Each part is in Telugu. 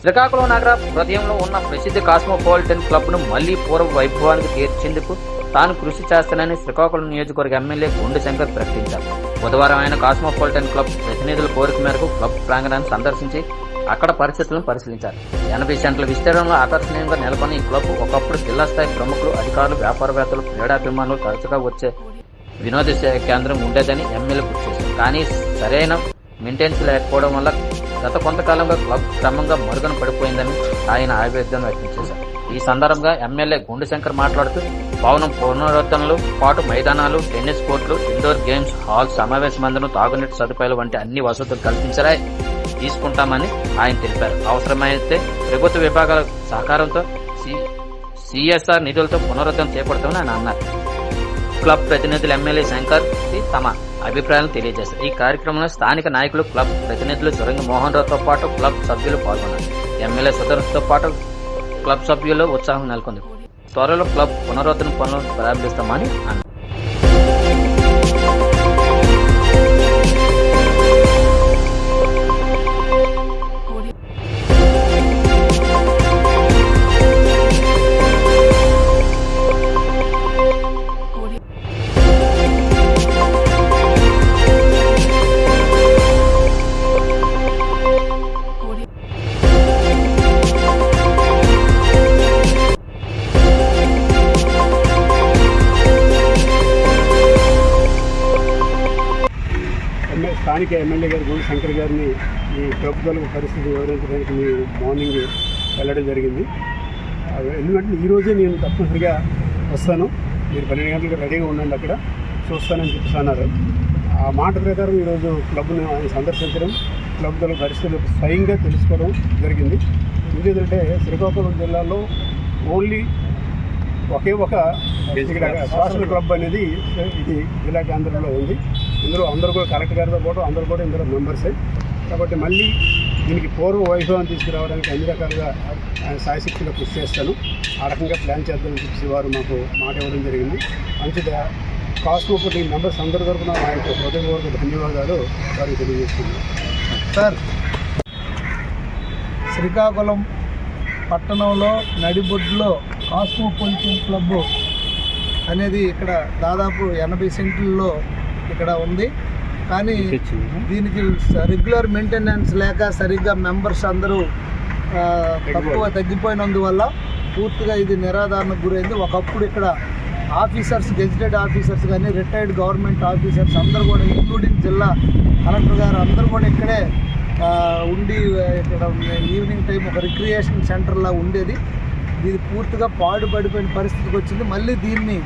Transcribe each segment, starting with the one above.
శ్రీకాకుళం నగర హృదయంలో ఉన్న ప్రసిద్ధ కాస్మోపాలిటన్ క్లబ్ను మళ్ళీ పూర్వ వైభవానికి తీర్చేందుకు తాను కృషి చేస్తానని శ్రీకాకుళం నియోజకవర్గ ఎమ్మెల్యే గుండె శంకర్ ప్రకటించారు. బుధవారం ఆయన కాస్మోపాలిటన్ క్లబ్ ప్రతినిధుల కోరిక మేరకు క్లబ్ ప్రాంగణాన్ని సందర్శించి అక్కడ పరిస్థితులను పరిశీలించారు. ఎనభై సెంట్ల విస్తీర్ణంలో ఆకర్షణీయంగా నెలకొని ఈ క్లబ్ ఒకప్పుడు జిల్లా స్థాయి ప్రముఖులు అధికారులు వ్యాపారవేత్తలు క్రీడాభిమానులు తరచుగా వచ్చే వినోద కేంద్రం ఉండేదని ఎమ్మెల్యే గుర్తు కానీ సరైన మెయింటెనెన్స్ లేకపోవడం వల్ల గత కొంతకాలంగా క్లబ్ క్రమంగా మరుగున పడిపోయిందని ఆయన ఆవేదన వ్యక్తం చేశారు. ఈ సందర్భంగా ఎమ్మెల్యే గుండెశంకర్ మాట్లాడుతూ భవనం పునరుద్ధరణలు పాటు మైదానాలు టెన్నిస్ కోర్టులు ఇండోర్ గేమ్స్ హాల్ సమావేశ మందిరం తాగునీటి సదుపాయాలు వంటి అన్ని వసతులు కల్పించరా తీసుకుంటామని ఆయన తెలిపారు. అవసరమైతే ప్రభుత్వ విభాగాల సహకారంతో సిఎస్ఆర్ నిధులతో పునరుద్ధరణ చేపడతామని ఆయన అన్నారు. క్లబ్ ప్రతినిధులు ఎమ్మెల్యే శంకర్ తమ అభిప్రాయాలను తెలియజేశారు ఈ కార్యక్రమంలో స్థానిక నాయకులు క్లబ్ ప్రతినిధులు సురంగ మోహన్ రావుతో పాటు క్లబ్ సభ్యులు పాల్గొన్నారు. ఎమ్మెల్యే సుదర్శన్తో పాటు క్లబ్ సభ్యులు ఉత్సాహం నెలకొంది. త్వరలో క్లబ్ పునరుద్ధరణ పనులు ప్రారంభిస్తామని అన్నారు. స్థానిక ఎమ్మెల్యే గారు గుండు శంకర్ గారిని ఈ ప్రభుత్వాల పరిస్థితి వివరించడానికి మీరు మార్నింగ్ వెళ్ళడం జరిగింది. ఎందుకంటే ఈరోజే నేను తప్పనిసరిగా వస్తాను. మీరు పన్నెండు గంటలకు రెడీగా ఉండండి అక్కడ. చూస్తానని చెప్పేసి అన్నారు. ఆ మాట ప్రకారం ఈరోజు క్లబ్ను ఆయన సందర్శించడం క్లబ్ గల పరిస్థితులు స్వయంగా తెలుసుకోవడం జరిగింది. ఎందుకంటే శ్రీకాకుళం జిల్లాలో ఓన్లీ ఒకే ఒక ఇక్కడ సోషల్ క్లబ్ అనేది ఇది జిల్లా కేంద్రంలో ఉంది. ఇందులో అందరూ కూడా కలెక్టర్ గారితో పాటు అందరూ కూడా ఇందులో మెంబర్సే కాబట్టి మళ్ళీ దీనికి పూర్వ వైభవం తీసుకురావడానికి అన్ని రకాలుగా ఆయన సాయశక్తిగా కృషి చేస్తాను. ఆ రకంగా ప్లాన్ చేద్దామని చెప్పి వారు మాకు మాట ఇవ్వడం జరిగింది. మంచిద కాస్మోపతి మెంబర్స్ అందరి తరఫున ఆయనకు హృదయపూర్వక ధన్యవాదాలు వారికి తెలియజేస్తున్నాను. సార్ శ్రీకాకుళం పట్టణంలో నడిబొడ్డులో కాస్మోపాలిటన్ క్లబ్ అనేది ఇక్కడ దాదాపు ఎనభై సెంట్లలో ఇక్కడ ఉంది. కానీ దీనికి రెగ్యులర్ మెయింటెనెన్స్ లేక సరిగ్గా మెంబర్స్ అందరూ తక్కువ తగ్గిపోయినందువల్ల పూర్తిగా ఇది నిరాధారణకు గురైంది. ఒకప్పుడు ఇక్కడ ఆఫీసర్స్ గెజిటెడ్ ఆఫీసర్స్ కానీ రిటైర్డ్ గవర్నమెంట్ ఆఫీసర్స్ అందరూ కూడా ఇంక్లూడింగ్ జిల్లా కలెక్టర్ గారు అందరూ కూడా ఇక్కడే ఉండి ఇక్కడ ఈవినింగ్ టైం ఒక రిక్రియేషన్ సెంటర్లా ఉండేది. ఇది పూర్తిగా పాడుపడిపోయిన పరిస్థితికి వచ్చింది. మళ్ళీ దీన్ని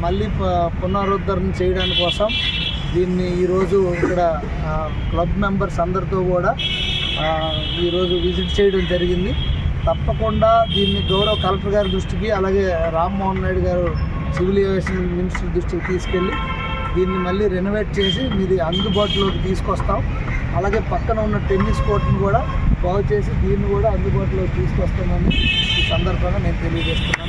మళ్ళీ ప- పునరుద్ధరణ చేయడానికి కోసం దీన్ని ఈరోజు ఇక్కడ క్లబ్ మెంబర్స్ అందరితో కూడా ఈరోజు విజిట్ చేయడం జరిగింది. తప్పకుండా దీన్ని గౌరవ కలెక్టర్ గారి దృష్టికి అలాగే రామ్మోహన్ నాయుడు గారు సివిల్ ఏవియేషన్ మినిస్టర్ దృష్టికి తీసుకెళ్ళి దీన్ని మళ్ళీ రెనోవేట్ చేసి మీది అందుబాటులోకి తీసుకొస్తాం. అలాగే పక్కన ఉన్న టెన్నిస్ కోర్టును కూడా బాగు చేసి దీన్ని కూడా అందుబాటులోకి తీసుకొస్తామని ఈ సందర్భంగా నేను తెలియజేస్తున్నాను.